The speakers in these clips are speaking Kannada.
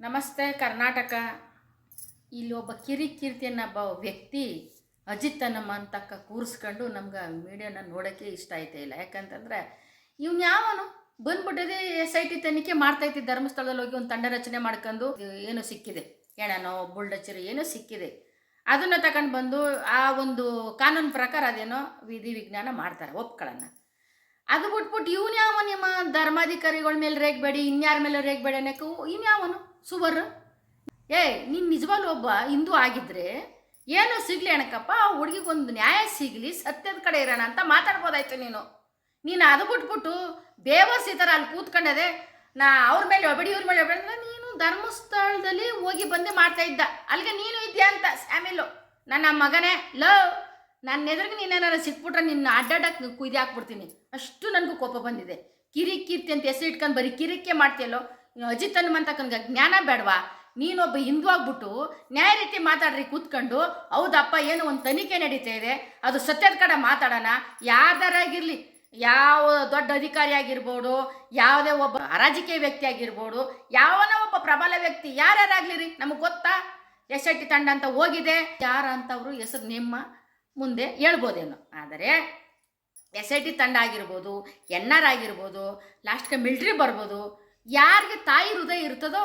ನಮಸ್ತೆ ಕರ್ನಾಟಕ. ಇಲ್ಲಿ ಒಬ್ಬ ಕಿರಿಕೀರ್ತಿ ಅನ್ನೋ ವ್ಯಕ್ತಿ ಅಜಿತ್ ನಮ್ಮ ಅಂತಕ್ಕ ಕೂರಿಸ್ಕೊಂಡು ನಮ್ಗೆ ಮೀಡಿಯಾನ ನೋಡೋಕ್ಕೆ ಇಷ್ಟ ಆಯ್ತಾ ಇಲ್ಲ. ಯಾಕಂತಂದರೆ ಇವ್ನು ಯಾವನು? ಬಂದ್ಬಿಟ್ಟಿದೆ ಎಸ್ ಐ ಟಿ ತನಿಖೆ ಮಾಡ್ತೈತಿ ಧರ್ಮಸ್ಥಳದಲ್ಲಿ ಹೋಗಿ ಒಂದು ತಂಡ ರಚನೆ ಮಾಡ್ಕೊಂಡು ಏನೋ ಸಿಕ್ಕಿದೆ. ಎಣನೋ ಬುಲ್ಡಚರು ಏನೋ ಸಿಕ್ಕಿದೆ. ಅದನ್ನು ತಗೊಂಡು ಬಂದು ಆ ಒಂದು ಕಾನೂನು ಪ್ರಕಾರ ಅದೇನೋ ವಿಧಿ ವಿಜ್ಞಾನ ಮಾಡ್ತಾರೆ ಒಪ್ಕೊಳ್ಳೋಣ ಅದು ಬಿಟ್ಬಿಟ್ಟು ಇವನು ಯಾವ ನಿಮ್ಮ ಧರ್ಮಾಧಿಕಾರಿಗಳ ಮೇಲೆ ರೇಗ್ಬೇಡಿ, ಇನ್ಯಾರ ಮೇಲೆ ರೇಗ್ಬೇಡಿ ಇವ್ನು ಇನ್ಯಾವನು ಸುವರ್ ಏ, ನೀನು ನಿಜವಾಗ್ಲೂ ಒಬ್ಬ ಹಿಂದೂ ಆಗಿದ್ರೆ ಏನೋ ಸಿಗ್ಲಿ ಅಣಕಪ್ಪ ಆ ಹುಡುಗಿಗೊಂದು ನ್ಯಾಯ ಸಿಗಲಿ, ಸತ್ಯದ ಕಡೆ ಇರೋಣ ಅಂತ ಮಾತಾಡ್ಬೋದಾಯ್ತು ನೀನು. ನೀನು ಅದು ಬಿಟ್ಬಿಟ್ಟು ಬೇವರ್ಸಿ ಥರ ಅಲ್ಲಿ ಕೂತ್ಕೊಂಡದೆ ನಾ ಅವ್ರ ಮೇಲೆ ಒಬಡಿ ಇವ್ರ ಮೇಲೆ ಒಬಡಿ ನೀನು ಧರ್ಮಸ್ಥಳದಲ್ಲಿ ಹೋಗಿ ಬಂದೆ ಮಾಡ್ತಾ ಇದ್ದ. ಅಲ್ಲಿಗೆ ನೀನು ಇದೆಯಾ ಅಂತ ಸ್ಯಾಮಿಲ್ಲು ನನ್ನ ಮಗನೇ, ಲವ್. ನನ್ನ ಎದುರಿಗೆ ನೀನೇನಾರು ಸಿಕ್ಬಿಟ್ರೆ ನಿನ್ನ ಅಡ್ಡಾಡಕ್ಕೆ ಕುಯ್ದು ಹಾಕ್ಬಿಡ್ತೀನಿ. ಅಷ್ಟು ನನಗೂ ಕೋಪ ಬಂದಿದೆ. ಕಿರಿಕೀರ್ತಿ ಅಂತ ಹೆಸರು ಇಟ್ಕೊಂಡು ಬರೀ ಕಿರಿಕೆ ಮಾಡ್ತೀಯಲ್ಲೋ? ಅಜಿತ್ ಹನುಮಂತಕ್ಕನ್ಗೆ ಜ್ಞಾನ ಬೇಡವಾ? ನೀನೊಬ್ಬ ಹಿಂದೂ ಆಗ್ಬಿಟ್ಟು ನ್ಯಾಯ ರೀತಿ ಮಾತಾಡ್ರಿ ಕೂತ್ಕೊಂಡು, ಹೌದಪ್ಪ, ಏನು ಒಂದು ತನಿಖೆ ನಡೀತಾ ಇದೆ. ಅದು ಸತ್ಯದ ಕಡೆ ಮಾತಾಡೋಣ. ಯಾರ್ದಾರಾಗಿರಲಿ ಯಾವ ದೊಡ್ಡ ಅಧಿಕಾರಿ ಆಗಿರ್ಬೋದು, ಯಾವುದೇ ಒಬ್ಬ ಅರಾಜಕೀಯ ವ್ಯಕ್ತಿ ಆಗಿರ್ಬೋದು, ಯಾವನ ಒಬ್ಬ ಪ್ರಬಲ ವ್ಯಕ್ತಿ, ಯಾರ್ಯಾರಾಗ್ಲಿ ರೀ? ನಮಗೆ ಗೊತ್ತಾ? ಎಸ್ ಐ ಟಿ ತಂಡ ಅಂತ ಹೋಗಿದೆ. ಯಾರ ಅಂತವ್ರು ಹೆಸರು ನಿಮ್ಮ. ಮುಂದೆ ಹೇಳ್ಬೋದೇನೋ. ಆದರೆ ಎಸ್ ಐ ಟಿ ತಂಡ ಆಗಿರ್ಬೋದು ಎನ್ ಆರ್ ಆಗಿರ್ಬೋದು ಲಾಸ್ಟ್ಗೆ ಮಿಲ್ಟ್ರಿ ಬರ್ಬೋದು, ಯಾರಿಗೆ ತಾಯಿ ಹೃದಯ ಇರ್ತದೋ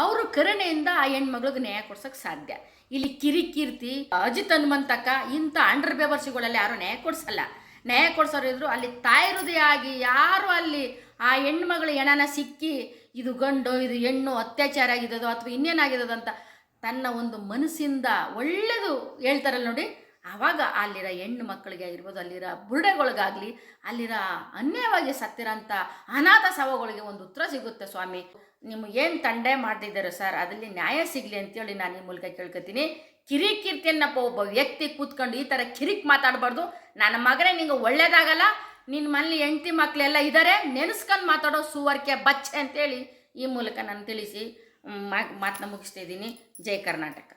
ಅವರು ಕರುಣೆಯಿಂದ ಆ ಹೆಣ್ಮಗಳಿಗೆ ನ್ಯಾಯ ಕೊಡ್ಸೋಕ್ಕೆ ಸಾಧ್ಯ. ಇಲ್ಲಿ ಕಿರಿಕೀರ್ತಿ ಅಜಿತ್ ಹನುಮಂತಕ್ಕ ಇಂಥ ಅಂಡರ್ ಬೇವರ್ಸಿಗಳಲ್ಲಿ ಯಾರು ನ್ಯಾಯ ಕೊಡ್ಸಲ್ಲ. ನ್ಯಾಯ ಕೊಡ್ಸೋರು ಇದ್ರು ಅಲ್ಲಿ ತಾಯಿ ಹೃದಯ ಆಗಿ ಯಾರು ಅಲ್ಲಿ ಆ ಹೆಣ್ಮಗಳು ಹೆಣನ ಸಿಕ್ಕಿ ಇದು ಗಂಡು, ಇದು ಹೆಣ್ಣು, ಅತ್ಯಾಚಾರ ಆಗಿದ್ದದೋ ಅಥವಾ ಇನ್ನೇನಾಗಿದ್ದದಂತ ತನ್ನ ಒಂದು ಮನಸ್ಸಿಂದ ಒಳ್ಳೆಯದು ಹೇಳ್ತಾರಲ್ಲ ನೋಡಿ ಆವಾಗ ಅಲ್ಲಿರೋ ಹೆಣ್ಣು ಮಕ್ಕಳಿಗೆ ಆಗಿರ್ಬೋದು, ಅಲ್ಲಿರೋ ಬುರುಡೆಗಳಿಗಾಗಲಿ, ಅಲ್ಲಿರೋ ಅನ್ಯವಾಗಿ ಸತ್ತಿರೋಂಥ ಅನಾಥ ಸವಗಳಿಗೆ ಒಂದು ಉತ್ತರ ಸಿಗುತ್ತೆ ಸ್ವಾಮಿ. ನಿಮಗೇನು ತಂಡೆ ಮಾಡ್ತಿದ್ದಾರೆ ಸರ್, ಅದರಲ್ಲಿ ನ್ಯಾಯ ಸಿಗಲಿ ಅಂತೇಳಿ ನಾನು ಈ ಮೂಲಕ ಕೇಳ್ಕೊತೀನಿ. ಕಿರಿಕೀರ್ತಿಯನ್ನಪ್ಪ ಒಬ್ಬ ವ್ಯಕ್ತಿ ಕೂತ್ಕೊಂಡು ಈ ಥರ ಕಿರಿಕ್ ಮಾತಾಡಬಾರ್ದು. ನನ್ನ ಮಗನೇ ನಿಂಗೆ ಒಳ್ಳೇದಾಗಲ್ಲ, ನಿನ್ನ ಮನೇಲಿ ಹೆಂಡತಿ ಮಕ್ಕಳೆಲ್ಲ ಇದ್ದಾರೆ ನೆನೆಸ್ಕೊಂಡು ಮಾತಾಡೋ ಸುವರ್ಕೆ ಬಚ್ಚೆ ಅಂತೇಳಿ ಈ ಮೂಲಕ ನಾನು ತಿಳಿಸಿ ಮಾತನ್ನ ಮುಗಿಸ್ತಾ ಇದ್ದೀನಿ. ಜೈ ಕರ್ನಾಟಕ.